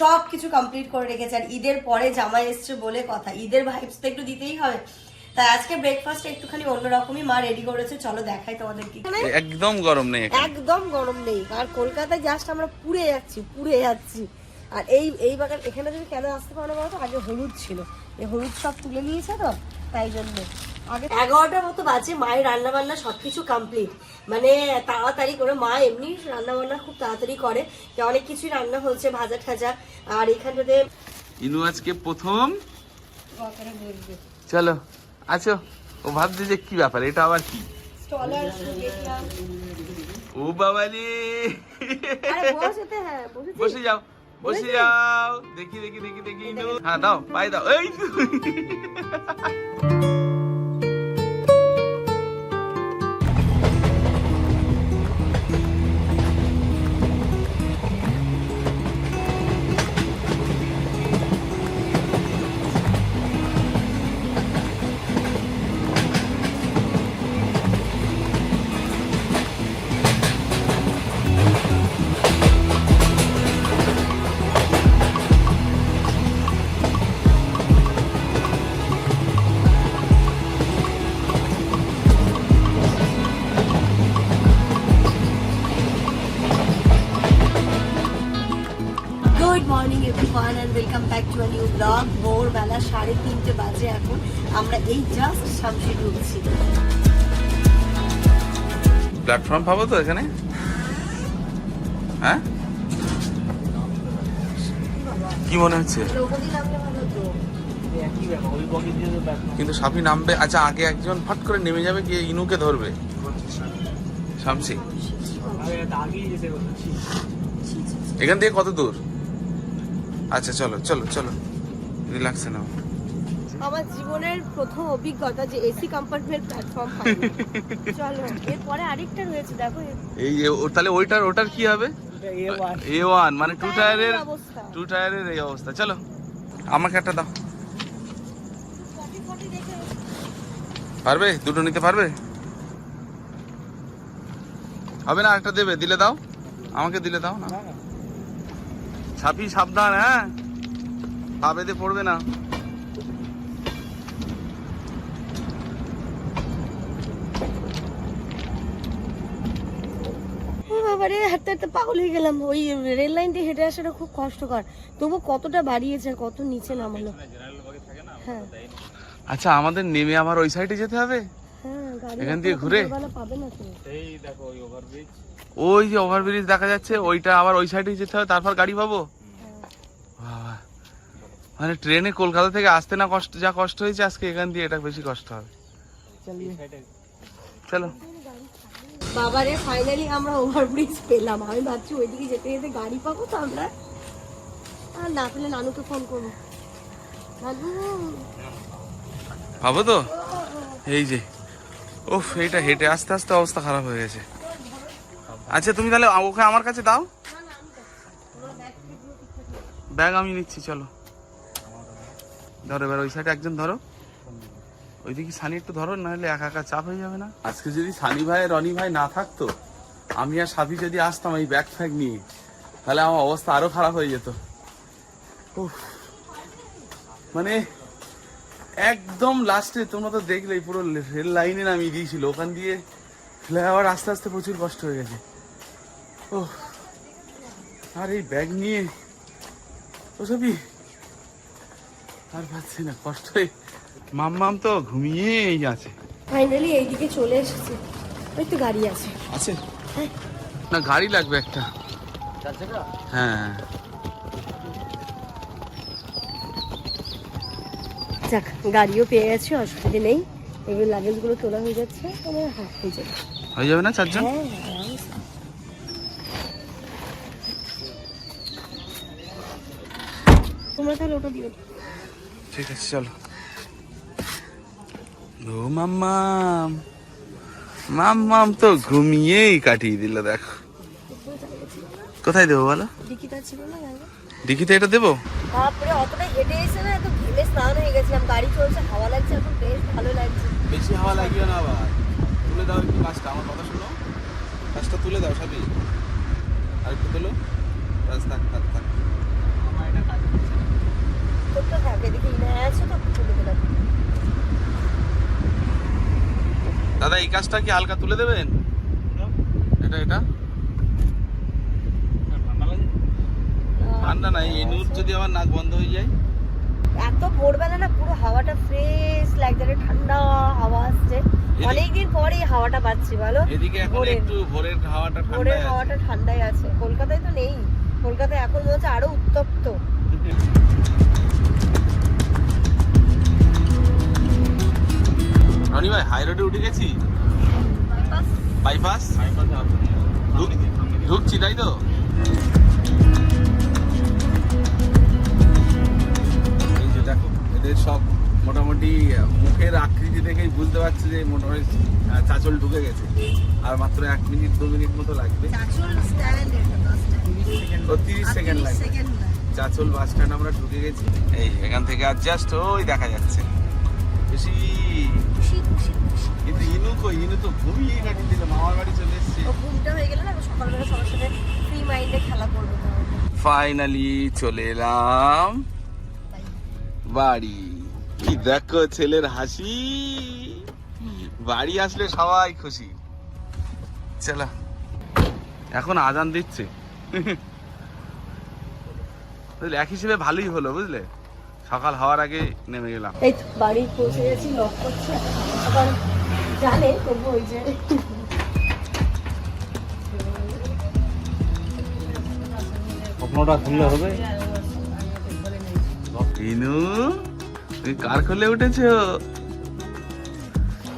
সব কিছু কমপ্লিট করে রেখেছে আর ঈদের পরে জামাই এসছে বলে কথা। ঈদের ভাইবস তো একটু দিতেই হবে। তাই আজকে ব্রেকফাস্ট একটুখানি অন্যরকমই মা রেডি করেছে। চলো দেখাই তোমাদেরকে। একদম গরম নেই একদম গরম নেই। আর কলকাতায় জাস্ট আমরা পুড়ে যাচ্ছি পুড়ে যাচ্ছি। আর এই এই বাগান এখানে তুমি কেন আসতে পারো না বলো তো আগে হলুদ ছিল। এই হলুদ সব তুলে নিয়েছে তো তাই জন্য। আগে এগারোটার মতো বাজে মায়ের রান্না বান্না সবকিছু কমপ্লিট মানে তাড়াতাড়ি করে মা এমনি রান্না বান্না খুব তাড়াতাড়ি করে। অনেক কিছুই রান্না হচ্ছে ভাজা ঠাজা। আর এখানটাতে ইনু আজকে প্রথম? চলো আছো। ও ভাবছে যে কি ব্যাপার এটা আবার কি? ও বাবা রে হ্যাঁ বসে যাও। বসে যাও। দেখি দেখি দেখি দেখি। হ্যাঁ দাও পাই দাও। এই everyone welcome back to new blog ভোরবেলা সাড়ে তিনটে বাজে এখন আমরা এই জাস্ট শামশি ঢুকছি প্ল্যাটফর্ম পাবো তো এখানে হ্যাঁ কি মনে হচ্ছে কিন্তু সাপি নামবে আচ্ছা আগে একজন ফট করে নেমে যাবে কি ইনুকে ধরবে শামসি এখান থেকে কত দূর আচ্ছা চলো চলো চলো। রিল্যাক্সে নাও। আমার জীবনের প্রথম অভিজ্ঞতা যে এসি কম্পার্টমেন্ট প্ল্যাটফর্ম চলো এরপরে আরেকটা রয়েছে দেখো। এই যে ও- তাহলে ওইটার ওটার কি হবে? এ ওয়ান মানে টু টায়ারের অবস্থা। টু টায়ারের এই অবস্থা। চলো আমাকে একটা দাও। পারবে? দুটো নিতে পারবে? হবে না একটা দেবে দিলে দাও। আমাকে দিলে দাও না। ছাপি সাবধান হ্যাঁ? পা বেঁধে পড়বে না। বাবারে হাঁটতে হাঁটতে পাগল হয়ে গেলাম। ওই রেল লাইন দিয়ে হেঁটে আসাটা খুব কষ্টকর। তবু কতটা বাড়িয়েছে আর কত নিচে নামালো। হ্যাঁ। আচ্ছা আমাদের নেমে আবার ওই সাইডে যেতে হবে? হ্যাঁ এখান দিয়ে ঘুরে? পাবে না তো ওই যে ওভারব্রিজ দেখা যাচ্ছে ওইটা আবার ওই সাইডে যেতে হবে তারপর গাড়ি পাবো? মানে ট্রেনে কলকাতা থেকে আসতে না কষ্ট যা কষ্ট হয়েছে আজকে এখান দিয়ে এটা বেশি কষ্ট হবে। চলো। বাবারে ফাইনালি আমরা ওভারব্রিজ পেলাম। আমি ভাবছি ওইদিকে যেতে যেতে গাড়ি পাবো তো আমরা। আর না পেলে নানুকে ফোন করব। নানু। পাবো তো? এই যে। ওফ এইটা হেঁটে আস্তে আস্তে অবস্থা খারাপ হয়ে গেছে। আচ্ছা তুমি তাহলে ওকে আমার কাছে দাও। ব্যাগ আমি নিচ্ছি, চলো। ধরো, এবার ওই সাইডে একজন ধরো। ওইদিকে সানি একটু ধরো, নাহলে একা একা চাপ হয়ে যাবে না। আজকে যদি সানি ভাই, রনি ভাই না থাকতো, আমি আর সাথী যদি আসতাম এই ব্যাগ ফ্যাগ নিয়ে, তাহলে আমার অবস্থা আরও খারাপ হয়ে যেত। মানে একদম লাস্টে তোমরা তো দেখলেই, পুরো রেল লাইনে নামিয়ে দিয়েছিল। ওখান দিয়ে ফ্লাইওভার আস্তে আস্তে প্রচুর কষ্ট হয়ে গেছে। ও আর এই ব্যাগ নিয়ে ওসবই আর পাচ্ছি না কষ্ট হয়ে মাম্মাম তো ঘুমিয়েই আছে। ফাইনালি এইদিকে চলে এসেছি। ওই তো গাড়ি আছে। আছে? না গাড়ি লাগবে একটা। হ্যাঁ। যাক গাড়িও পেয়ে গেছি অসুবিধে নেই। এবার লাগেজগুলো তোলা হয়ে যাচ্ছে আমার হাত হয়ে যাবে। হয়ে যাবে না চারজন? হ্যাঁ। তোমরা তাহলে ওটা দিও ঠিক আছে চলো। ও মাম্মাম মাম্মাম তো ঘুমিয়েই কাটিয়ে দিল দেখো। কোথায় দেবো বলো? ডিকিটা ছিল না ডিকিতে এটা দেবো? তারপরে অতটা হেঁটে এসে না এত ঘেমে স্নান হয়ে গেছিলাম। গাড়ি চলছে হাওয়া লাগছে এখন বেশ ভালো লাগছে। বেশি হাওয়া লাগিও না আবার। তুলে দাও একটু কাজটা আমার কথা শোনো। কাজটা তুলে দাও সবই। আর একটু তোলো। বাস থাক থাক থাক। করতে থাকে দেখি দাদা এই কাজটা কি হালকা তুলে দেবেন? হ্যাঁ। এটা এটা? হ্যাঁ, ঠান্ডা নাই এই নূর আচ্ছা। যদি আমার নাক বন্ধ হয়ে যায়? এত ভোরবেলা না পুরো হাওয়াটা ফ্রেশ লাগছে ঠান্ডা হাওয়া আসছে। অনেকদিন পরে এই হাওয়াটা পাচ্ছি ভালো এদিকে এখন একটু ভোরের হাওয়াটা ভোরের হাওয়াটা ঠান্ডাই আছে। কলকাতায় তো নেই। কলকাতায় এখন মনে হচ্ছে আরও উত্তপ্ত। রনি ভাই হাই রোডে উঠে গেছি? বাইপাস ঢুক- ঢুকছি তাই তো? এই যে দেখো এদের সব মোটামুটি মুখের আকৃতি দেখেই বুঝতে পারছে যে মোটামুটি চাঁচল ঢুকে গেছে। আর মাত্র এক মিনিট দু মিনিট মতো লাগবে। তিরিশ সেকেন্ড লাগবে। চাঁচল বাস স্ট্যান্ড আমরা ঢুকে গেছি। এই এখান থেকে আর জাস্ট ওই দেখা যাচ্ছে। খুশি কিন্তু ইনু কই ইনু তো ঘুমিয়ে কাটিয়ে দিল মামার বাড়ি চলে এসছে ও ঘুমটা হয়ে গেলে না সকালবেলা সবার সাথে ফ্রি মাইন্ডে খেলা করব ফাইনালি চলে এলাম বাড়ি কি দেখো ছেলের হাসি বাড়ি আসলে সবাই খুশি চলো এখন আজান দিচ্ছে এক হিসেবে ভালোই হলো বুঝলে সকাল হওয়ার আগে নেমে গেলাম। এই তো বাড়ি পৌঁছে গেছি লক করছে। আবার জানে তবু ওই যে স্বপ্নটা খুললে হবে। ইনু তুমি কার খুলে উঠেছো?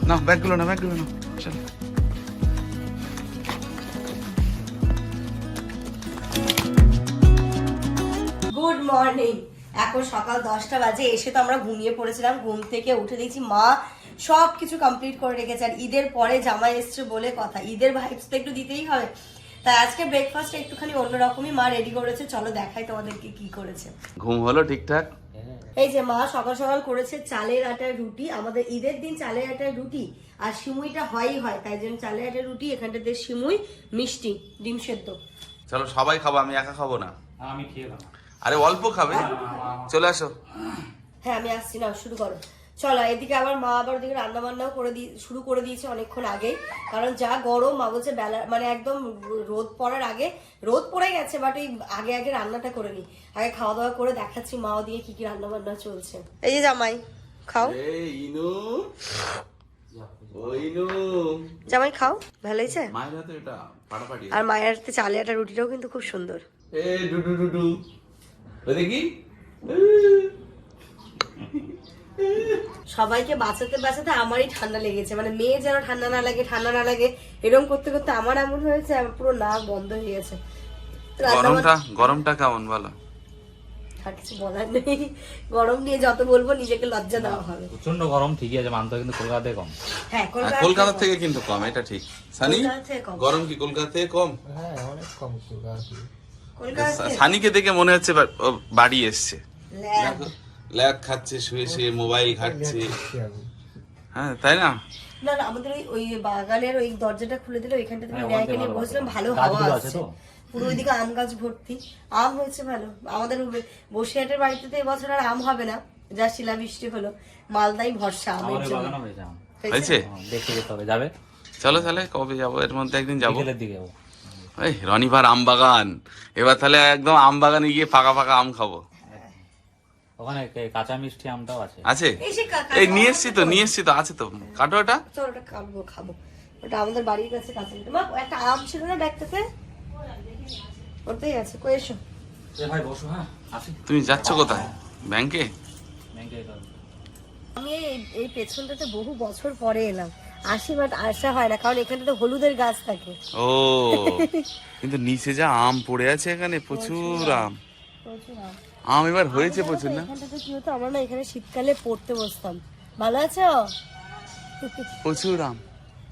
না ব্যাগগুলো না ব্যাগগুলো না চলো। গুড মর্নিং এখন সকাল দশটা বাজে এসে তো আমরা ঘুমিয়ে পড়েছিলাম। ঘুম থেকে উঠে দেখছি মা সব কিছু কমপ্লিট করে রেখেছে আর ঈদের পরে জামাই এসছে বলে কথা। ঈদের ভাইবস তো একটু দিতেই হবে। তাই আজকে ব্রেকফাস্ট একটুখানি অন্যরকমই মা রেডি করেছে। চলো দেখাই তোমাদেরকে কি করেছে। ঘুম হলো ঠিকঠাক? এই যে মা সকাল সকাল করেছে চালের আটার রুটি। আমাদের ঈদের দিন চালের আটার রুটি আর সিমুইটা হয়ই হয়। তাই জন্য চালের আটার রুটি এখানটাতে সিমুই মিষ্টি ডিম সেদ্ধ। চলো সবাই খাব আমি একা খাব না? আমি খেলাম আরে অল্প খাবে। চলে আসো। হ্যাঁ আমি আসছি। না শুরু করো। চলো এদিকে আবার মা আবার ওদিকে রান্না বান্নাও করে দিয়ে শুরু করে দিয়েছে অনেকক্ষণ আগে। কারণ যা গরম মা বলছে বেলা মানে একদম রোদ পড়ার আগে রোদ পড়ে গেছে বাট এই আগে আগে রান্নাটা করে নি। আগে খাওয়া দাওয়া করে দেখাচ্ছি মা ওদিকে কি কি রান্না বান্না চলছে। এই যে জামাই খাও। এই ইনু। জামাই খাও। ভালো হয়েছে? মায়ের হাতে এটা পাটাপাটি। আর মায়ের হাতে চালে আটা রুটিটাও কিন্তু খুব সুন্দর। এ ডুডু ডুডু। ওই দেখি সবাইকে বাঁচাতে বাঁচাতে আমারই ঠান্ডা লেগেছে। মানে মেয়ে যেন ঠান্ডা না লাগে ঠান্ডা না লাগে এরকম করতে করতে আমার এমন হয়েছে আমার পুরো নাক বন্ধ হয়ে গেছে। গরমটা গরমটা কেমন বলো? আর কিছু বলার নেই। গরম নিয়ে যত বলব নিজেকে লজ্জা দেওয়া হবে। প্রচণ্ড গরম ঠিকই আছে মানতে কিন্তু কলকাতায় কম। হ্যাঁ কলকাতা কলকাতা থেকে কিন্তু কম এটা ঠিক। সানি? কলকাতা থেকে কম। গরম কি কলকাতা থেকে কম কলকাতা থেকে- সানিকে দেখে মনে হচ্ছে বাড়ি এসছে। ল্যাব। খাচ্ছে শুয়ে শুয়ে মোবাইল ঘাটছে। হ্যাঁ তাই না? না না আমাদের ওই ওই বাগানের ওই দরজাটা খুলে দিলে ওইখানটা তুমি হ্যাঁ, ন্যায়কে নিয়ে বসলাম ভালো হাওয়া আছে আসছে। পুরো ওইদিকে আম গাছ ভর্তি। আম হয়েছে ভালো। আমাদের বসিরহাটের বাড়িতে তো এবছর আর আম হবে না। যা শিলাবৃষ্টি হলো। মালদাই ভরসা আমের আমাদের জন্য। হয়েছে হ্যাঁ, দেখতে যেতে হবে। যাবে? চলো তাহলে কবে যাব? এর মধ্যে একদিন যাব। বিকেলের দিকে যাব। এই রনিভার আম বাগান। এবার তাহলে একদম আম বাগানে গিয়ে ফাঁকা ফাঁকা আম খাব। ওখানে কাঁচা মিষ্টি আমটাও আছে? আছে? এই নিয়ে এসছি তো নিয়ে এসছি তো আছে তো। কাটো ওটা। চল ওটা খাব খাব। ওটা আমাদের বাড়ির কাছে কাছে মা একটা আম ছিল না ওটাই আছে কই এসো। ভাই বসো হ্যাঁ তুমি যাচ্ছ কোথায়? ব্যাংকে? ব্যাংকে আমি এই এই পেছনটাতে বহু বছর পরে এলাম। আসি বাট আসা হয় না কারণ এখানটাতে হলুদের গাছ থাকে। ও কিন্তু নিচে যা আম পড়ে আছে এখানে প্রচুর আম। প্রচুর আম। আম এবার হয়েছে প্রচুর না? এখানটাতে কি হতো আমরা না এখানে শীতকালে পড়তে বসতাম। ভালো আছো? প্রচুর আম।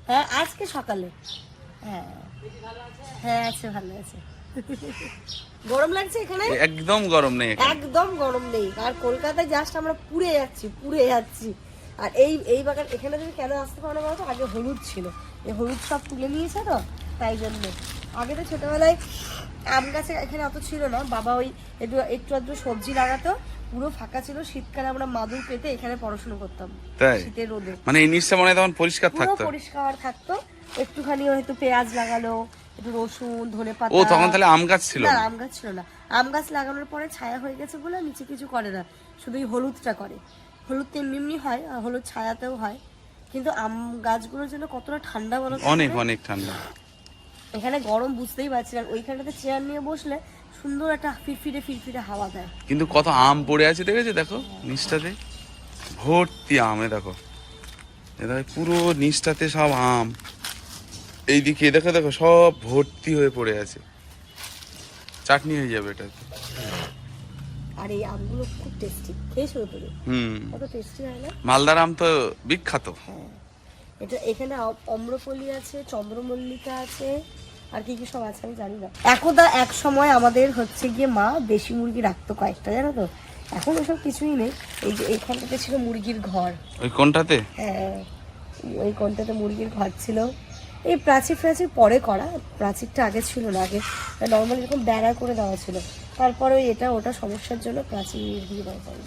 হ্যাঁ আজকে সকালে। হ্যাঁ হ্যাঁ আছে ভালো আছে। গরম লাগছে এখানে? একদম গরম নেই একদম গরম নেই। আর কলকাতায় জাস্ট আমরা পুড়ে যাচ্ছি পুড়ে যাচ্ছি। আর এই এই বাগান এখানে তুমি কেন আসতে পারো না বলতো আগে হলুদ ছিল। এই হলুদ সব তুলে নিয়েছে তো তাই জন্য। আগে তো ছোটবেলায় আম গাছে এখানে অত ছিল না। বাবা ওই একটু একটু আধটু সবজি লাগাতো পুরো ফাঁকা ছিল। শীতকালে আমরা মাদুর পেতে এখানে পড়াশোনা করতাম শীতের রোদে। মানে এই নিচটা মনে তখন পরিষ্কার পুরো থাকতো। পরিষ্কার থাকতো। একটুখানি হয়তো পেঁয়াজ লাগালো একটু রসুন ধনে পাতা। ও তখন তাহলে আম গাছ ছিল? না আম গাছ ছিল না। আম গাছ লাগানোর পরে ছায়া হয়ে গেছে বলে নিচে কিছু করে না। শুধু হলুদটা করে। হলুদ তো এমনি এমনি হয় আর হলুদ ছায়াতেও হয়। কিন্তু আম গাছগুলোর জন্য কতটা ঠান্ডা বলো অনেক অনেক ঠান্ডা। এখানে গরম বুঝতেই পারছি না। ওইখানটাতে চেয়ার নিয়ে বসলে সুন্দর একটা ফিরফিরে ফিরফিরে হাওয়া দেয়। কিন্তু কত আম পড়ে আছে দেখেছ? দেখো নিচটাতে। ভর্তি আমে দেখো। এ দেখো পুরো নিচটাতে সব আম। এইদিকে দেখো দেখো সব ভর্তি হয়ে পড়ে আছে। চাটনি হয়ে যাবে এটা আর এই আমগুলো খুব টেস্টি খেয়েছো তো তুমি হুম। কত টেস্টি হয় না। মালদার আম তো বিখ্যাত। হ্যাঁ। এটা এখানে অম্রপলি আছে চন্দ্রমল্লিকা আছে আর কি কি সব আছে আমি জানি না। একদা এক সময় আমাদের হচ্ছে গিয়ে মা দেশি মুরগি রাখতো কয়েকটা জানো তো? এখন ওসব কিছুই নেই। এই যে এইখানটাতে ছিল মুরগির ঘর। ওই কোনটাতে? হ্যাঁ। ওই কোনটাতে মুরগির ঘর ছিল। এই প্রাচীর প্রাচীর পরে করা। প্রাচীরটা আগে ছিল না। আগে নর্মালি এরকম বেড়া করে দেওয়া ছিল। তারপরে ওই এটা ওটা সমস্যার জন্য প্রাচীর দিয়ে দেওয়া হয়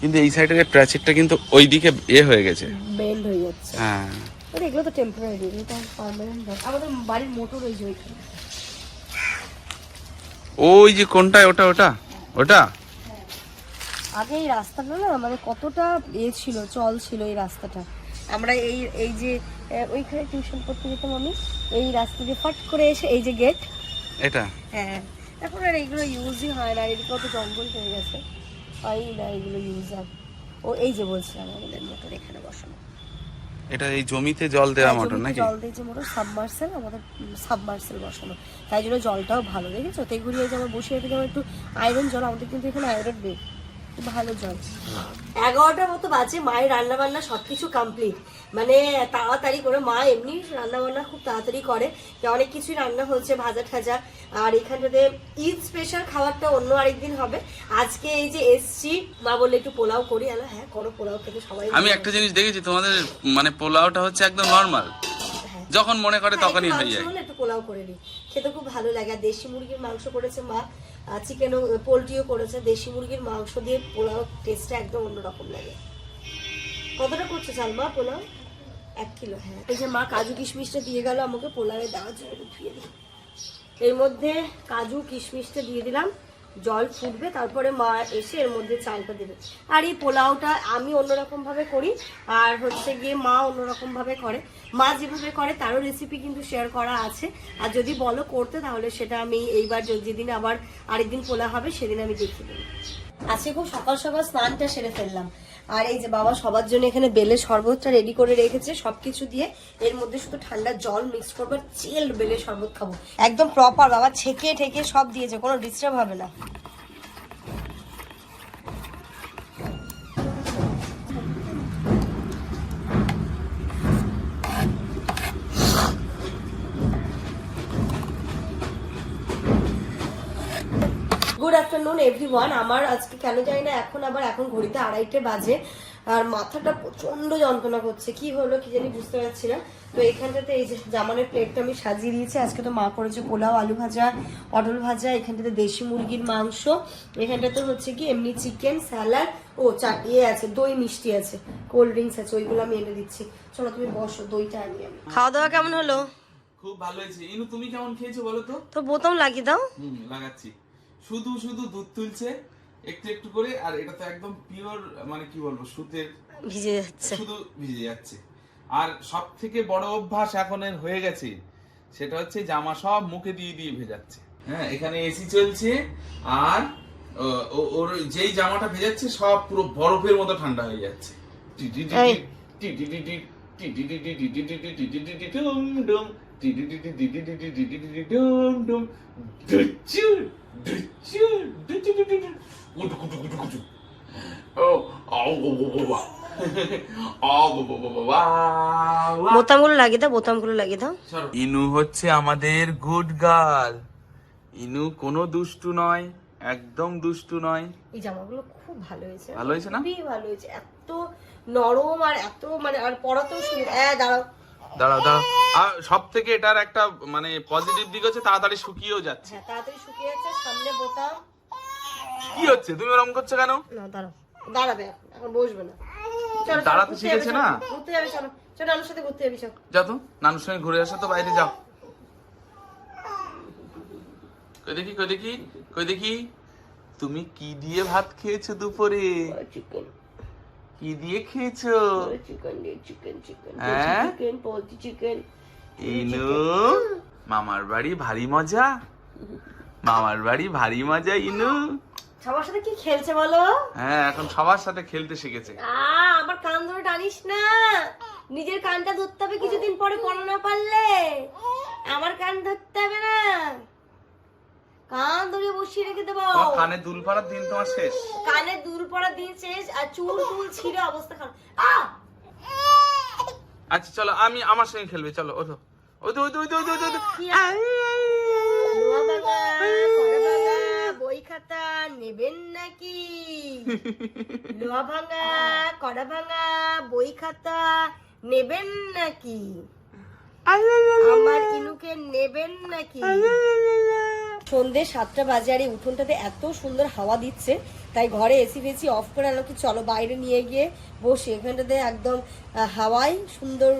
কিন্তু এই সাইডের প্রাচীরটা কিন্তু ওইদিকে এ হয়ে গেছে। বেন্ড হয়ে যাচ্ছে। হ্যাঁ। আরে এগুলো তো টেম্পোরারি তো পার্মানেন্ট আমাদের বাড়ির মোটর ওই যে ওইখানে। ওই যে কোনটা ওটা ওটা? ওটা? আগে এই রাস্তাটা না মানে কতটা এ ছিল চল ছিল এই রাস্তাটা। আমরা এই এই যে ওইখানে টিউশন পড়তে যেতাম আমি। এই রাস্তা দিয়ে ফট করে এসে এই যে গেট এটা? হ্যাঁ। এখন আর এইগুলো ইউজই হয় না এদিকেও তো জঙ্গল হয়ে গেছে। হয়ই না এগুলো ইউজ আর ও এই যে বলছিলাম আমাদের মোটর এখানে বসানো। এটা এই জমিতে জল দেওয়া মোটর নাকি? জল দিয়েছে মোটর সাবমার্সেল আমাদের সাবমার্সেল বসানো। তাই জন্য জলটাও ভালো দেখেছ? তেগুড়ি ওই যে আমার বসে আমার একটু আয়রন জল আমাদের কিন্তু এখানে আয়রন নেই। ভালো জল এগারোটার মতো বাজে মায়ের রান্না বান্না সব কিছু কমপ্লিট মানে তাড়াতাড়ি করে মা এমনি রান্না বান্না খুব তাড়াতাড়ি করে। অনেক কিছুই রান্না হচ্ছে ভাজা ঠাজা। আর এখানটাতে ঈদ স্পেশাল খাবারটা অন্য আরেকদিন হবে। আজকে এই যে এসছি মা বললে একটু পোলাও করি। আলো হ্যাঁ করো পোলাও খেতে সবাই আমি একটা জিনিস দেখেছি তোমাদের মানে পোলাওটা হচ্ছে একদম নর্মাল হ্যাঁ। যখন মনে করে হ্যাঁ, তখনই একটু হয়ে মাংস যায়। একটু পোলাও করে নিই। খেতে খুব ভালো লাগে। আর দেশি মুরগির মাংস করেছে মা। চিকেনও পোলট্রিও করেছে। দেশি মুরগির মাংস দিয়ে পোলাও টেস্টটা একদম অন্যরকম লাগে। কতটা করছ সালমা পোলাও? এক কিলো হ্যাঁ। এই যে মা কাজু কিশমিশটা দিয়ে গেল, আমাকে পোলাওয়ে দেওয়ার জন্য এর মধ্যে কাজু কিশমিশটা দিয়ে দিলাম। জল ফুটবে, তারপরে মা এসে এর মধ্যে চালটা দেবে। আর এই পোলাওটা আমি অন্যরকম ভাবে করি, আর হচ্ছে গিয়ে মা অন্যরকম ভাবে করে। মা যেভাবে করে, তারও রেসিপি কিন্তু শেয়ার করা আছে। আর যদি বলো করতে, তাহলে সেটা আমি এইবার যেদিন আবার আরেকদিন পোলা হবে, সেদিন আমি দেখিয়ে দেবো। আজকে খুব সকাল সকাল স্নানটা সেরে ফেললাম। আর এই যে বাবা সবার জন্য এখানে বেলে শরবতটা রেডি করে রেখেছে, সবকিছু দিয়ে এর মধ্যে শুধু ঠান্ডা জল মিক্স করব চেল বেলে শরবত খাব। একদম প্রপার বাবা ছেঁকে ঠেকে সব দিয়েছে, কোনো ডিস্টার্ব হবে না। গুড আফটারনুন এভরিওয়ান আমার আজকে কেন জানি না এখন আবার এখন ঘড়িতে আড়াইটে বাজে। আর মাথাটা প্রচণ্ড যন্ত্রণা করছে। কি হলো কি জানি বুঝতে পারছি না। তো এখানটাতে এই যে জামানের প্লেটটা আমি সাজিয়ে দিয়েছি। আজকে তো মা করেছে পোলাও আলু ভাজা পটল ভাজা এখানটাতে দেশি মুরগির মাংস এখানটাতে হচ্ছে কি এমনি চিকেন স্যালাড ও চা ইয়ে আছে দই মিষ্টি আছে কোল্ড ড্রিঙ্কস আছে ওইগুলো আমি এনে দিচ্ছি। চলো তুমি বসো দইটা আনি আমি। খাওয়া দাওয়া কেমন হলো? খুব ভালো হয়েছে। ইনু তুমি কেমন খেয়েছো বলো তো? তো বোতাম লাগিয়ে দাও। হুম লাগাচ্ছি। শুধু শুধু দুধ তুলছে একটু একটু করে আর এটা তো একদম পিওর মানে কি বলব সুতের ভিজে যাচ্ছে শুধু ভিজে যাচ্ছে আর সব থেকে বড় অভ্যাস এখন হয়ে গেছে সেটা হচ্ছে জামা সব মুখে দিয়ে দিয়ে ভেজাচ্ছে হ্যাঁ এখানে এসি চলছে আর ওর যেই জামাটা ভেজাচ্ছে সব পুরো বরফের মতো ঠান্ডা হয়ে যাচ্ছে ডুম ডুম বোতামগুলো লাগিয়ে দাও বোতামগুলো লাগিয়ে দাও। ইনু হচ্ছে আমাদের গুড গার্ল ইনু কোনো দুষ্টু নয় একদম দুষ্টু নয়। এই জামাগুলো খুব ভালো হয়েছে। ভালো হয়েছে না? খুবই ভালো হয়েছে। এত নরম আর এত মানে আর পরাতেও সুবিধা দাঁড়াও। দাঁড়াও দাঁড়াও। আর সব থেকে এটার একটা মানে পজিটিভ দিক হচ্ছে তাড়াতাড়ি শুকিয়েও যাচ্ছে। হ্যাঁ তাড়াতাড়ি শুকিয়ে যাচ্ছে সামনে বোতাম। কি হচ্ছে? তুমি ওরকম করছ কেন? না দাঁড়াও। দাঁড়াবে এখন, বসবে না। চলো, চলো, দাঁড়াতে শিখেছে না? ঘুরতে যাবে চলো। চলো আমার সাথে ঘুরতে যাবি চল। যাও তো নানুর সঙ্গে ঘুরে আসো তো বাইরে যাও। কই দেখি কই দেখি কই দেখি। তুমি কি দিয়ে ভাত খেয়েছো দুপুরে? চিকেন কি দিয়ে খেয়েছো? চিকেন চিকেন চিকেন হ্যাঁ? চিকেন পোলট্রি চিকেন ইনু মামার বাড়ি ভারী মজা। মামার বাড়ি ভারী মজা ইনু। সবার সাথে কি খেলছে বলো? হ্যাঁ এখন সবার সাথে খেলতে শিখেছে। আ আমার কান ধরে টানিস না। নিজের কানটা ধরতে হবে কিছুদিন পরে পড়া না পারলে। আমার কান ধরতে হবে না। কান ধরে বসিয়ে রেখে দেবো। তোমার কানে দুল পাড়ার দিন তোমার শেষ। কানে দুল পড়া দিন শেষ আর চুল টুল ছিঁড়ে অবস্থা খারাপ। আ! আচ্ছা চলো আমি আমার সঙ্গে খেলবে চলো ওঠো। ওই তো ওই তো ওই তো ওই তো, বই খাতা নেবেন নাকি? লোহা ভাঙা কড়া ভাঙা বই খাতা নেবেন নাকি? আমার ইনুকে নেবেন নাকি? সন্ধে সাতটা বাজে আর এই উঠোনটাতে এত সুন্দর হাওয়া দিচ্ছে তাই ঘরে এসি ফেসি অফ করে আলো কি চলো বাইরে নিয়ে গিয়ে বসে। এখানটাতে একদম আহ, হাওয়ায় সুন্দর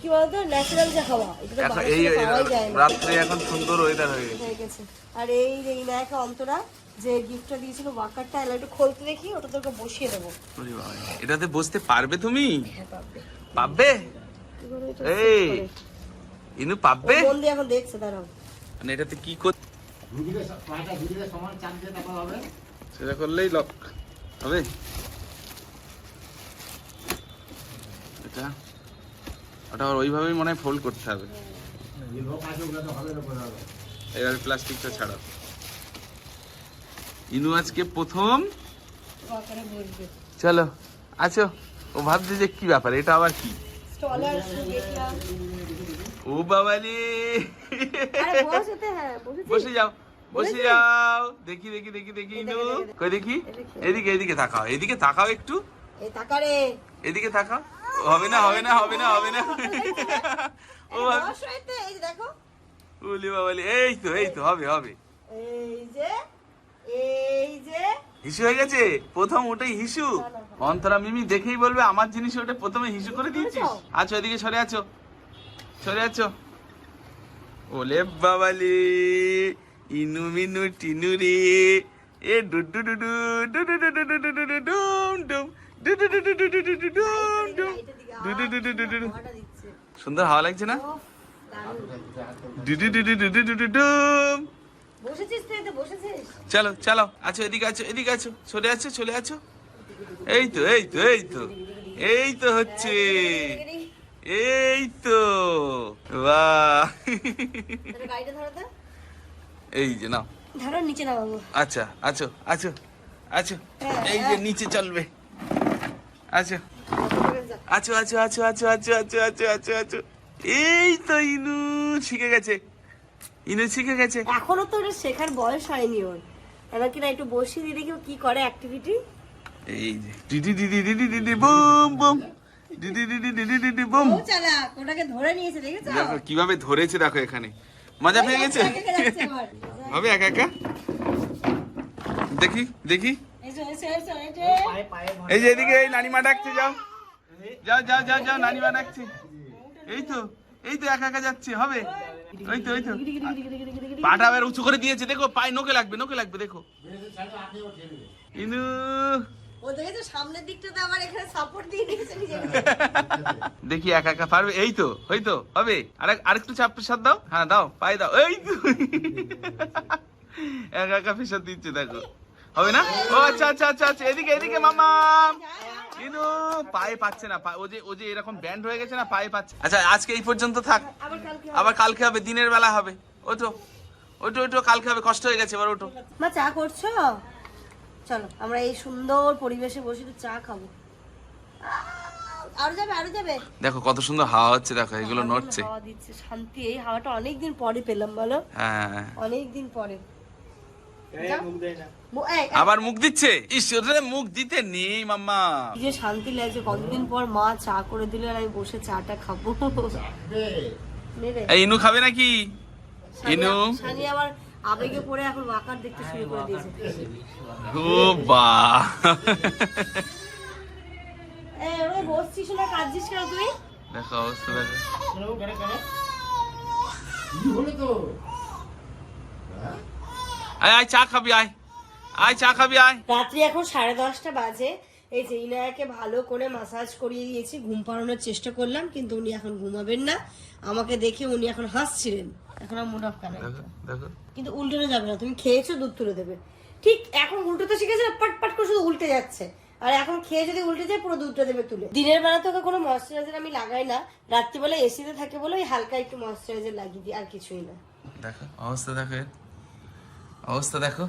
কি বলতো? ন্যাচারাল যে হাওয়া এটা তো এখন বাড়ির এই থেকে এই পাওয়াই যায় না। রাত্রে এখন সুন্দর ওয়েদার হয়ে গেছে। আর এই যে ইনায়কা অন্তরা যে গিফটটা দিয়েছিল ওয়াকারটা এলা একটু খুলতে দেখি ওটা তোকে বসিয়ে দেবো। এটাতে বসতে পারবে তুমি? হ্যাঁ পারবে। এই ইনু পারবে? মন এখন দেখছে দাঁড়াও। মানে এটাতে কি কর দুদিকে পাটা দুদিকে সমান চাপ দিয়ে তারপর হবে। সেটা করলেই লক হবে। এটা ওটা আবার ওইভাবেই মনে হয় ফোল্ড করতে হবে। এবার প্লাস্টিকটা ছাড়াও। ইনু আজকে প্রথম। চলো আছো ও ভাবছে যে কি ব্যাপার এটা আবার কি? ও বাবালি হ্যাঁ বসে যাও। বসে যাও। দেখি দেখি দেখি দেখি ইনু দেখে, দেখে, কই দেখি? এদিকে এদিকে তাকাও এদিকে তাকাও একটু। এই এদিকে তাকাও। হবে না হবে না হবে না হবে না। ও এই দেখো। উলি বাবালি এই তো এই তো হবে হবে। এই যে এই যে। হিসু হয়ে গেছে? প্রথম ওটাই হিসু। অন্তরা মিমি দেখেই বলবে আমার জিনিস ওটা প্রথমে হিসু করে দিয়েছিস। আছো এদিকে সরে আছো। সরে আছো। ওলে বাবালি। ইনু মিনু টিনু রে এ ডুডু ডুডু ডু ডু ডু ডু ডুম ডুম ডুডু ডুডু ডুডু ডুডু ডুম ডুম ডুডু ডুডু ডুডু ডুডু সুন্দর হাওয়া লাগছে না ডুডু ডুডু ডুডু ডুডু ডুম চলো চলো আছো এদিকে আছো এদিকে আছো চলে আছো চলে আছো এই তো এই তো এই তো এই তো হচ্ছে এই তো বাহ গাড়িটা ধরো তো এই যে নাও ধরো নিচে নামাবো আচ্ছা আছো আছো আছো এই যে নিচে চলবে আচ্ছা আছো আছো আছো আছো আছো আছো আছো আছো আছো এই তো ইনু শিখে গেছে ইনু শিখে গেছে এখনও তো ওটা শেখার বয়স হয়নি ওর এবার কিনা একটু বসিয়ে দিয়ে দেখি কি করে অ্যাক্টিভিটি এই যে ডিডি ডিডি ডিডি ডিডি বুম বুম ডিডি ডিডি ডিডি বুম ওটাকে ধরে নিয়েছে দেখেছ দেখো কীভাবে ধরেছে দেখো এখানে মজা পেয়ে গেছে। হবে একা একা? দেখি দেখি। যে। এই যে এদিকে এই নানিমা ডাকছে যাও। যাও যাও যাও যাও নানিমা ডাকছে। এই তো এই তো একা একা যাচ্ছে হবে। ওই তো ওই তো। পাটা আবার উঁচু করে দিয়েছে দেখো পায়ে নোকে লাগবে নোকে লাগবে দেখো। ইনু। দেখি একা একা পারবে? এই তো ওই তো হবে। আরেক আরেকটু চাপ প্রেশার দাও। হ্যাঁ দাও পায়ে দাও। এই তো। একা একা প্রেশার দিচ্ছে দেখো। হবে না? ও আচ্ছা আচ্ছা আচ্ছা আচ্ছা এদিকে এদিকে মামা। কিন্তু পায়ে পাচ্ছে না ও যে ও যে এরকম ব্যান্ড হয়ে গেছে না পায়ে পাচ্ছে। আচ্ছা আজকে এই পর্যন্ত থাক। আবার কালকে আবার কালকে হবে দিনের বেলা হবে। ওঠো। ওঠো ওঠো কালকে হবে কষ্ট হয়ে গেছে এবার ওঠো। মা চা করছ? চলো আমরা এই সুন্দর পরিবেশে বসে একটু চা খাব। আরও যাবে আরও যাবে। দেখো কত সুন্দর হাওয়া হচ্ছে দেখো এগুলো নড়ছে। হাওয়া দিচ্ছে শান্তি। এই হাওয়াটা অনেকদিন পরে পেলাম বলো? হ্যাঁ। অনেকদিন পরে। আবার মুখ দিচ্ছে? ঈশ্বরে মুখ দিতে নেই মাম্মা। কি যে শান্তি লাগছে কতদিন পর মা চা করে দিলে আর আমি বসে চাটা খাব। এই ইনু খাবে নাকি? ইনু? সানি আবার আবেগে পড়ে এখন ওয়াকার দেখতে শুরু করে দিয়েছে। ও বা। এই ওরে বসছিস না কাঁদছিস কেন তুই? দেখো অবস্থা দেখো? কি হলো তো? হ্যাঁ? আয় আয় চা খাবি আয়। আয় চা খাবি আয়। রাত্রি এখন সাড়ে দশটা বাজে। এই যে ইনায়াকে ভালো করে মাসাজ করিয়ে দিয়েছি ঘুম পাড়ানোর চেষ্টা করলাম কিন্তু উনি এখন ঘুমাবেন না। আমাকে দেখে উনি এখন হাসছিলেন। এখন আর মুড অফ কেন কিন্তু উল্টোনো যাবে না তুমি খেয়েছো দুধ তুলে দেবে। ঠিক এখন উল্টো তো শিখেছে না, পাট পাট করে শুধু উল্টে যাচ্ছে। আর এখন খেয়ে যদি উল্টে যায় পুরো দুধটা দেবে তুলে। দিনের বেলা তো ওকে কোনো ময়শ্চারাইজার আমি লাগাই না রাত্রিবেলা এসিতে থাকে বলে ওই হালকা একটু ময়শ্চারাইজার লাগিয়ে দিই আর কিছুই না। দেখো অবস্থা দেখো। অবস্থা দেখো।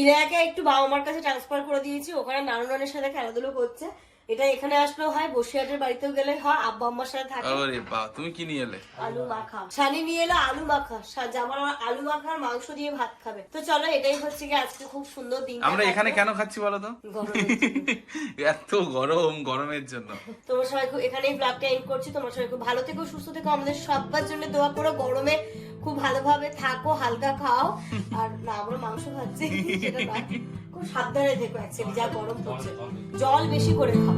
ইরাকে একটু বাবা মার কাছে ট্রান্সফার করে দিয়েছি ওখানে নানু নানের সাথে খেলাধুলো করছে। এটা এখানে আসলেও হয় বসিরহাটের বাড়িতেও গেলে হয় আব্বা আম্মার সাথে থাকে। ওরে বা তুমি কি নিয়ে এলে? আলু মাখা। শানি নিয়ে এলো আলু মাখা। জামার আলু মাখা আর মাংস দিয়ে ভাত খাবে। তো চলো এটাই হচ্ছে কি আজকে খুব সুন্দর দিন আমরা এখানে কেন খাচ্ছি বলো তো? এত গরম গরমের জন্য। তোমরা সবাই খুব এখানেই ব্লগটা এন্ড করছি। তোমরা সবাই খুব ভালো থেকো সুস্থ থেকো। আমাদের সবার জন্য দোয়া করো গরমে খুব ভালোভাবে থাকো হালকা খাও। আর না আমরা মাংস খাচ্ছি সেটা খুব সাবধানে থেকো অ্যাকচুয়ালি যা গরম পড়ছে। জল বেশি করে খাও।